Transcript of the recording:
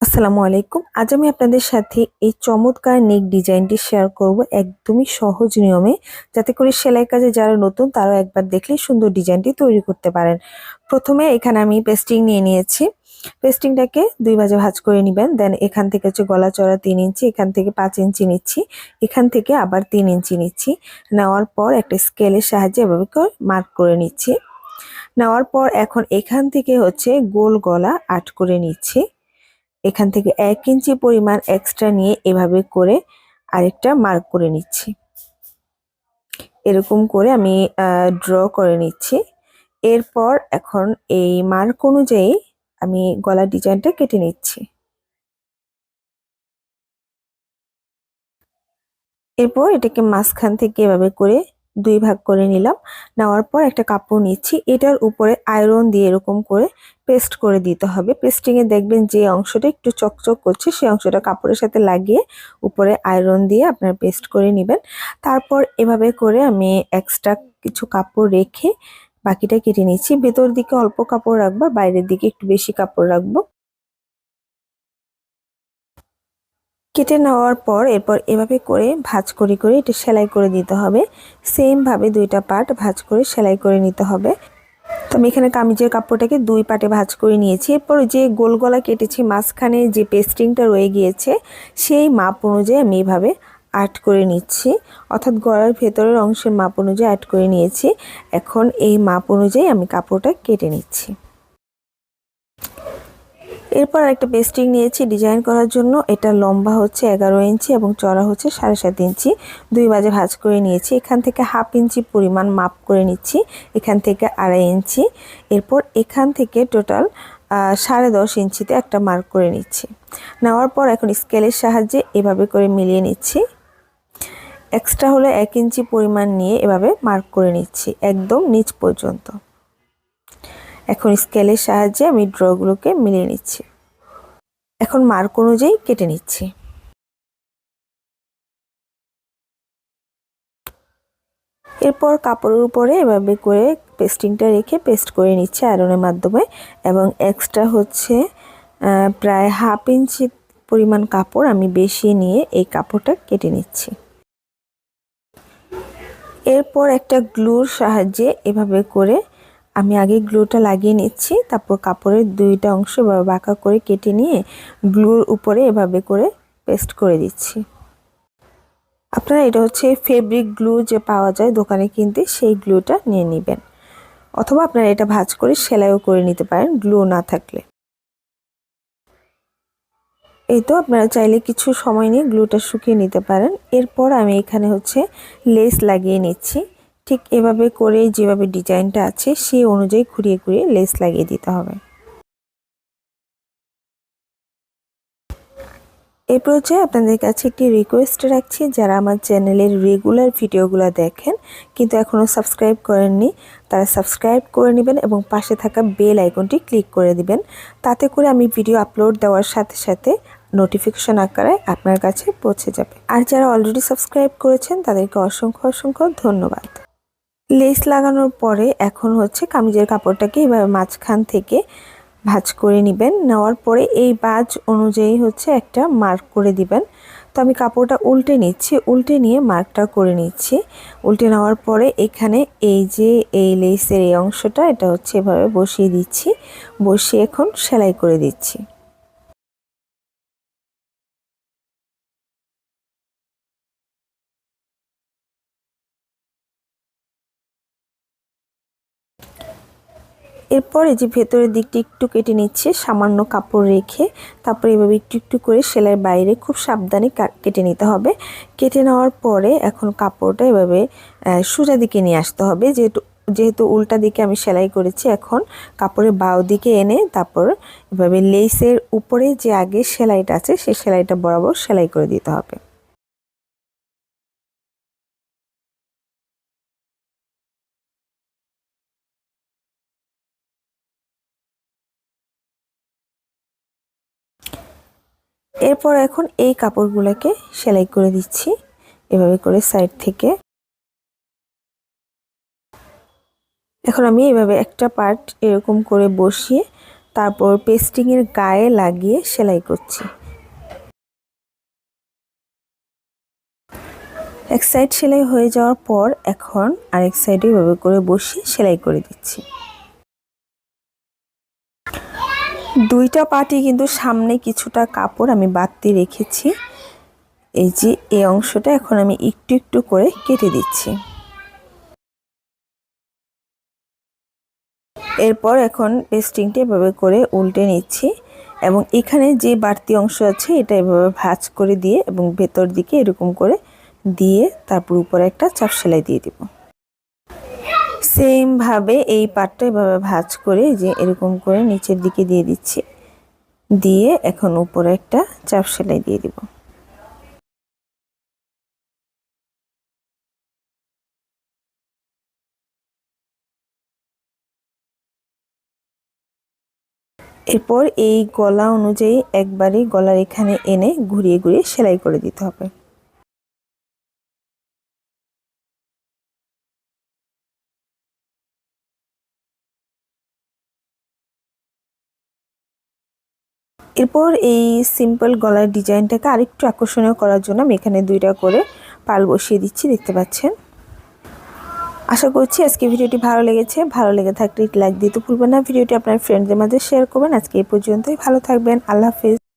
আসসালামু আলাইকুম। আজ আমি আপনাদের সাথে এই চমৎকার নেক ডিজাইনটি শেয়ার করব একদমই সহজ নিয়মে। যাতে করে সেলাই কাজে যারা নতুন, তারাও একবার দেখলে সুন্দর ডিজাইনটি তৈরি করতে পারেন। প্রথমে এখানে আমি পেস্টিং নিয়ে নিয়েছি। পেস্টিংটাকে দুই ভাজে ভাজ করে নেবেন। দেন এখান থেকে হচ্ছে গলা চড়া তিন ইঞ্চি, এখান থেকে পাঁচ ইঞ্চি নিচ্ছি। এখান থেকে আবার তিন ইঞ্চি নিচ্ছি। নেওয়ার পর একটা স্কেলের সাহায্যে এভাবে করে মার্ক করে নিচ্ছি। নেওয়ার পর এখন এখান থেকে হচ্ছে গোল গলা আট করে নিচ্ছি। এখান থেকে এক ইঞ্চি পরিমাণ এক্সট্রা নিয়ে এভাবে করে আরেকটা মার্ক করে নিচ্ছি। এরকম করে আমি ড্র করে নিচ্ছি। এরপর এখন এই মার্ক অনুযায়ী আমি গলার ডিজাইনটা কেটে নিচ্ছি। এরপর এটাকে মাঝখান থেকে এভাবে করে দুই ভাগ করে নিলাম। নেওয়ার পর একটা কাপড় নিচ্ছি। এটার উপরে আয়রন দিয়ে এরকম করে পেস্ট করে দিতে হবে। পেস্টিংয়ে দেখবেন যে অংশটা একটু চকচক করছে সেই অংশটা কাপড়ের সাথে লাগিয়ে উপরে আয়রন দিয়ে আপনার পেস্ট করে নেবেন। তারপর এভাবে করে আমি এক্সট্রা কিছু কাপড় রেখে বাকিটা কেটে নিচ্ছি। ভেতর দিকে অল্প কাপড় রাখব বাইরের দিকে একটু বেশি কাপড় রাখব। কেটে নেওয়ার পর এরপর এভাবে করে ভাজ করে করে এটা সেলাই করে দিতে হবে। সেমভাবে দুইটা পার্ট ভাজ করে সেলাই করে নিতে হবে। তো আমি এখানে কামিজের কাপড়টাকে দুই পাটে ভাজ করে নিয়েছি। এরপর যে গোল গলা কেটেছি, মাঝখানে যে পেস্টিংটা রয়ে গিয়েছে, সেই মাপ অনুযায়ী আমি এভাবে আর্ট করে নিচ্ছি। অর্থাৎ গলার ভেতরের অংশের মাপ অনুযায়ী আর্ট করে নিয়েছি। এখন এই মাপ অনুযায়ী আমি কাপড়টা কেটে নিচ্ছি। এরপর একটা পেস্টিং নিয়েছি ডিজাইন করার জন্য। এটা লম্বা হচ্ছে এগারো ইঞ্চি এবং চড়া হচ্ছে সাড়ে সাত ইঞ্চি। দুই বাজে ভাজ করে নিয়েছি। এখান থেকে হাফ ইঞ্চি পরিমাণ মাপ করে নিচ্ছি। এখান থেকে আড়াই ইঞ্চি। এরপর এখান থেকে টোটাল সাড়ে দশ ইঞ্চিতে একটা মার্ক করে নিচ্ছি। নেওয়ার পর এখন স্কেলের সাহায্যে এভাবে করে মিলিয়ে নিচ্ছি। এক্সট্রা হলে এক ইঞ্চি পরিমাণ নিয়ে এভাবে মার্ক করে নিচ্ছি, একদম নিচ পর্যন্ত। এখন স্কেলের সাহায্যে আমি ড্রগুলোকে মিলিয়ে নিচ্ছি। এখন মার্ক অনুযায়ী কেটে নিচ্ছি। এরপর কাপড়ের উপরে এভাবে করে পেস্টিংটা রেখে পেস্ট করে নিচ্ছে আয়রনের মাধ্যমে এবং এক্সট্রা হচ্ছে প্রায় হাফ ইঞ্চি পরিমাণ কাপড় আমি বেশি নিয়ে এই কাপড়টা কেটে নিচ্ছি। এরপর একটা গ্লুর সাহায্যে এভাবে করে আমি আগে গ্লুটা লাগিয়ে নিচ্ছি, তারপর কাপড়ের দুইটা অংশ এভাবে বাঁকা করে কেটে নিয়ে গ্লুর উপরে এভাবে করে পেস্ট করে দিচ্ছি। আপনারা এটা হচ্ছে ফেব্রিক গ্লু যে পাওয়া যায় দোকানে কিনতে, সেই গ্লুটা নিয়ে নেবেন। অথবা আপনারা এটা ভাজ করে সেলাইও করে নিতে পারেন গ্লু না থাকলে। এই তো আপনারা চাইলে কিছু সময় নিয়ে গ্লুটা শুকিয়ে নিতে পারেন। এরপর আমি এখানে হচ্ছে লেস লাগিয়ে নিচ্ছি। ঠিক এভাবে করে যেভাবে ডিজাইনটা আছে সেই অনুযায়ী ঘুরিয়ে ঘুরিয়ে লেস লাগিয়ে দিতে হবে। এই পর্যায়ে আপনাদের কাছে একটি রিকোয়েস্ট রাখছি, যারা আমার চ্যানেলের রেগুলার ভিডিওগুলো দেখেন কিন্তু এখনও সাবস্ক্রাইব করেননি, তারা সাবস্ক্রাইব করে নেবেন এবং পাশে থাকা বেল আইকনটি ক্লিক করে দিবেন। তাতে করে আমি ভিডিও আপলোড দেওয়ার সাথে সাথে নোটিফিকেশন আকারে আপনার কাছে পৌঁছে যাবে। আর যারা অলরেডি সাবস্ক্রাইব করেছেন, তাদেরকে অসংখ্য অসংখ্য ধন্যবাদ। লেস লাগানোর পরে এখন হচ্ছে কামিজের কাপড়টাকে এভাবে মাঝখান থেকে ভাজ করে নেবেন। নেওয়ার পরে এই বাজ অনুযায়ী হচ্ছে একটা মার্ক করে দিবেন। তো আমি কাপড়টা উল্টে নিচ্ছি, উল্টে নিয়ে মার্কটা করে নিচ্ছি। উল্টে নেওয়ার পরে এখানে এই যে এই লেসের এই অংশটা, এটা হচ্ছে এভাবে বসিয়ে দিচ্ছি। বসিয়ে এখন সেলাই করে দিচ্ছি। এরপর যে ভেতরের দিকটি একটু কেটে নিচ্ছে, সামান্য কাপড় রেখে তারপরে এভাবে একটু একটু করে সেলাইয়ের বাইরে খুব সাবধানে কেটে নিতে হবে। কেটে নেওয়ার পরে এখন কাপড়টা এভাবে সোজা দিকে নিয়ে আসতে হবে। যেহেতু যেহেতু উল্টা দিকে আমি সেলাই করেছি, এখন কাপড়ের বাও দিকে এনে তারপর এভাবে লেসের উপরে যে আগে সেলাইটা আছে, সেই সেলাইটা বরাবর সেলাই করে দিতে হবে। এরপর এখন এই কাপড়গুলোকে সেলাই করে দিচ্ছি। এভাবে করে সাইড থেকে। এখন আমি এভাবে একটা পার্ট এরকম করে বসিয়ে তারপর পেস্টিংয়ের গায়ে লাগিয়ে সেলাই করছি। এক সাইড সেলাই হয়ে যাওয়ার পর এখন আরেক সাইডে এভাবে করে বসিয়ে সেলাই করে দিচ্ছি। দুইটা পাটি কিন্তু সামনে কিছুটা কাপড় আমি বাড়তি রেখেছি। এই যে, এই অংশটা এখন আমি একটু একটু করে কেটে দিচ্ছি। এরপর এখন পেস্টিংটা এভাবে করে উল্টে নিচ্ছি এবং এখানে যে বাড়তি অংশ আছে, এটা এভাবে ভাঁজ করে দিয়ে এবং ভেতর দিকে এরকম করে দিয়ে তারপর উপরে একটা চাপ সেলাই দিয়ে দিব। সেমভাবে এই পাটটা এভাবে ভাঁজ করে যে এরকম করে নিচের দিকে দিয়ে দিচ্ছি। দিয়ে এখন উপরে একটা চাপ সেলাই দিয়ে দিব। এরপর এই গলা অনুযায়ী একবারই গলার এখানে এনে ঘুরিয়ে ঘুরিয়ে সেলাই করে দিতে হবে। এরপর এই সিম্পল গলার ডিজাইনটাকে আরেকটু আকর্ষণীয় করার জন্য আমি এখানে দুইটা করে পাল বসিয়ে দিচ্ছি, দেখতে পাচ্ছেন? আশা করছি আজকে ভিডিওটি ভালো লেগেছে। ভালো লেগে থাকলে লাইক দিতে ভুলবেন না। ভিডিওটি আপনার ফ্রেন্ডদের মাঝে শেয়ার করবেন। আজকে এই পর্যন্তই। ভালো থাকবেন। আল্লাহ হাফিজ।